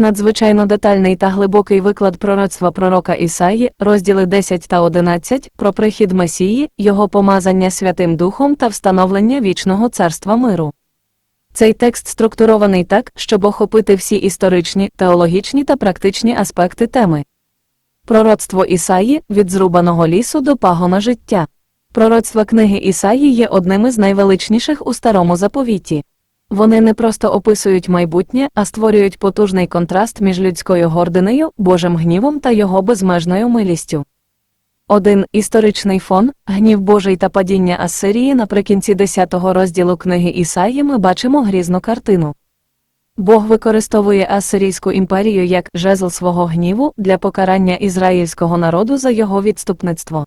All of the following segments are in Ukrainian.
Надзвичайно детальний та глибокий виклад пророцтва пророка Ісаї, розділи 10 та 11, про прихід Месії, його помазання Святим Духом та встановлення вічного царства миру. Цей текст структурований так, щоб охопити всі історичні, теологічні та практичні аспекти теми. Пророцтво Ісаї від зрубаного лісу до пагона життя. Пророцтва книги Ісаї є одним із найвеличніших у старому заповіті. Вони не просто описують майбутнє, а створюють потужний контраст між людською гординею, Божим гнівом та його безмежною милістю. Один історичний фон, гнів Божий та падіння Ассирії наприкінці 10-го розділу книги Ісаї ми бачимо грізну картину. Бог використовує Ассирійську імперію як жезл свого гніву для покарання ізраїльського народу за його відступництво.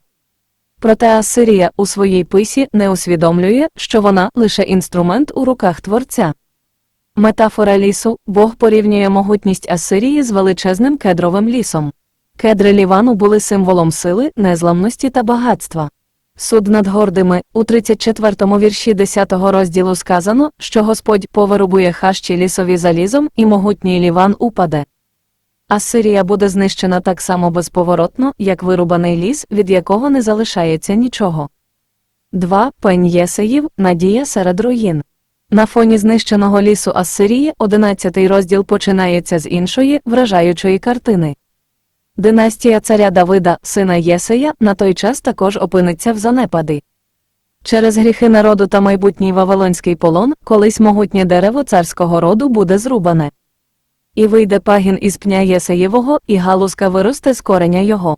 Проте Ассирія у своїй писі не усвідомлює, що вона лише інструмент у руках творця. Метафора лісу Бог порівнює могутність Ассирії з величезним кедровим лісом. Кедри Лівану були символом сили, незламності та багатства. Суд над гордими у 34-му вірші 10-го розділу сказано, що Господь повирубує хащі лісові залізом, і могутній Ліван упаде. Ассирія буде знищена так само безповоротно, як вирубаний ліс, від якого не залишається нічого. 2. Пень Єсеїв Надія серед руїн. На фоні знищеного лісу Ассирії 11 розділ починається з іншої, вражаючої картини. Династія царя Давида, сина Єсея, на той час також опиниться в занепади. Через гріхи народу та майбутній вавилонський полон, колись могутнє дерево царського роду буде зрубане. І вийде пагін із пня Єсеєвого, і галузка виросте з кореня його.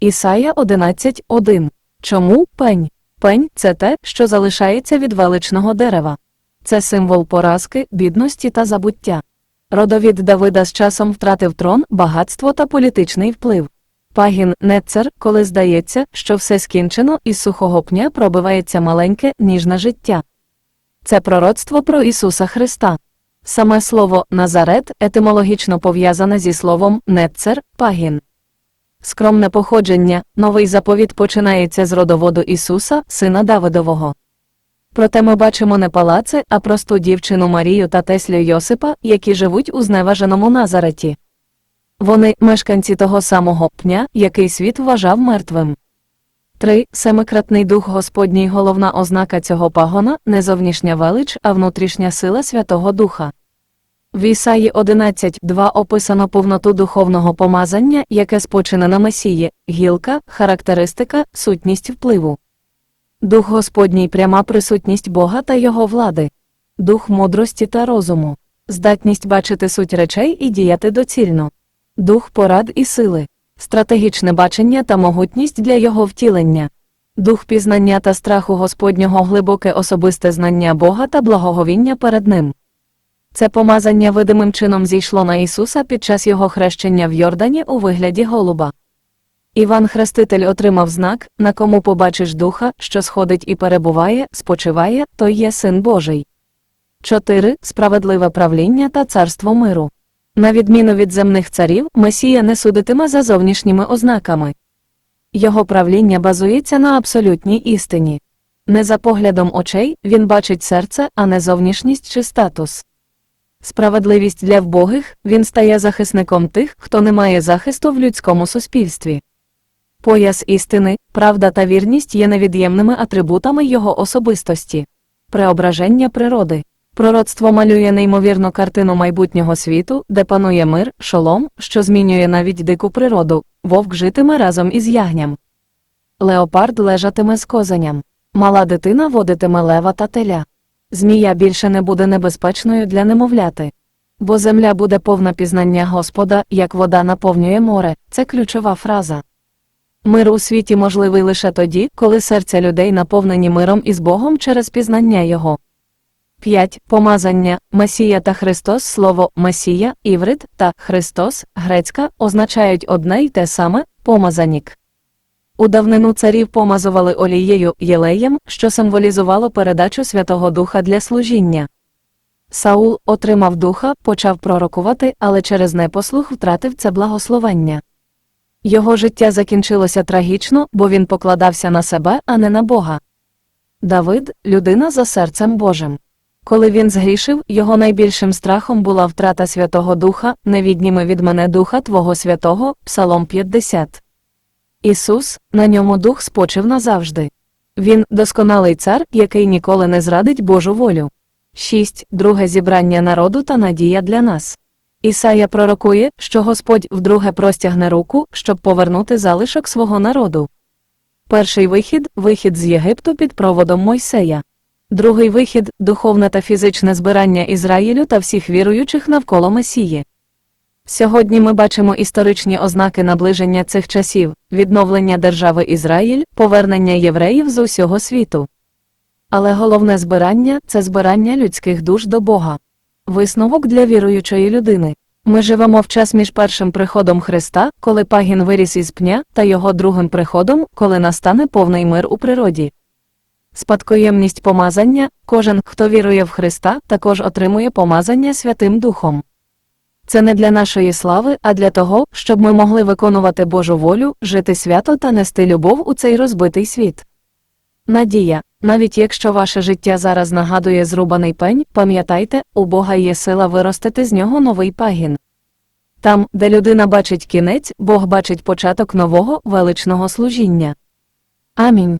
Ісая 11.1. Чому пень? Пень це те, що залишається від величного дерева. Це символ поразки, бідності та забуття. Родовід Давида з часом втратив трон, багатство та політичний вплив. Пагін Нецер, коли здається, що все скінчено, із сухого пня пробивається маленьке, ніжне життя. Це пророцтво про Ісуса Христа. Саме слово Назарет етимологічно пов'язане зі словом Нецер пагін. Скромне походження, новий заповіт починається з родоводу Ісуса, сина Давидового. Проте ми бачимо не палаци, а просту дівчину Марію та Теслю Йосипа, які живуть у зневаженому Назареті. Вони мешканці того самого пня, який світ вважав мертвим. 3. Семикратний дух Господній головна ознака цього пагона не зовнішня велич, а внутрішня сила Святого Духа. В Ісаї 11.2 описано повноту духовного помазання, яке спочине на Месії, гілка, характеристика, сутність впливу. Дух Господній пряма присутність Бога та Його влади, дух мудрості та розуму, здатність бачити суть речей і діяти доцільно, дух порад і сили, стратегічне бачення та могутність для його втілення, дух пізнання та страху Господнього глибоке особисте знання Бога та благоговіння перед Ним. Це помазання видимим чином зійшло на Ісуса під час його хрещення в Йордані у вигляді голуба. Іван Хреститель отримав знак, на кому побачиш духа, що сходить і перебуває, спочиває, той є син Божий. 4. Справедливе правління та царство миру. На відміну від земних царів, Месія не судитиме за зовнішніми ознаками. Його правління базується на абсолютній істині. Не за поглядом очей він бачить серце, а не зовнішність чи статус. Справедливість для вбогих він стає захисником тих, хто не має захисту в людському суспільстві. Пояс істини, правда та вірність є невід'ємними атрибутами його особистості. Преображення природи. Пророцтво малює неймовірну картину майбутнього світу, де панує мир, шолом, що змінює навіть дику природу, вовк житиме разом із ягням. Леопард лежатиме з козеням. Мала дитина водитиме лева та теля. Змія більше не буде небезпечною для немовляти. Бо земля буде повна пізнання Господа, як вода наповнює море, це ключова фраза. Мир у світі можливий лише тоді, коли серця людей наповнені миром із Богом через пізнання Його. 5. Помазання Месія та Христос Слово Месія, Іврит та Христос, грецька, означають одне й те саме помазанік. У давнину царів помазували олією єлеєм, що символізувало передачу Святого Духа для служіння. Саул отримав духа, почав пророкувати, але через непослух втратив це благословення. Його життя закінчилося трагічно, бо він покладався на себе, а не на Бога. Давид людина за серцем Божим. Коли він згрішив, його найбільшим страхом була втрата Святого Духа, не відніми від мене Духа Твого Святого, Псалом 50. Ісус, на ньому Дух спочив назавжди. Він досконалий цар, який ніколи не зрадить Божу волю. 6. Друге зібрання народу та надія для нас. Ісая пророкує, що Господь вдруге простягне руку, щоб повернути залишок свого народу. Перший вихід вихід з Єгипту під проводом Мойсея. Другий вихід духовне та фізичне збирання Ізраїлю та всіх віруючих навколо Месії. Сьогодні ми бачимо історичні ознаки наближення цих часів, відновлення держави Ізраїль, повернення євреїв з усього світу. Але головне збирання це збирання людських душ до Бога. Висновок для віруючої людини. Ми живемо в час між першим приходом Христа, коли пагін виріс із пня, та його другим приходом, коли настане повний мир у природі. Спадкоємність помазання кожен, хто вірує в Христа, також отримує помазання Святим Духом. Це не для нашої слави, а для того, щоб ми могли виконувати Божу волю, жити свято та нести любов у цей розбитий світ. Надія, навіть якщо ваше життя зараз нагадує зрубаний пень, пам'ятайте, у Бога є сила виростити з нього новий пагін. Там, де людина бачить кінець, Бог бачить початок нового величного служіння. Амінь.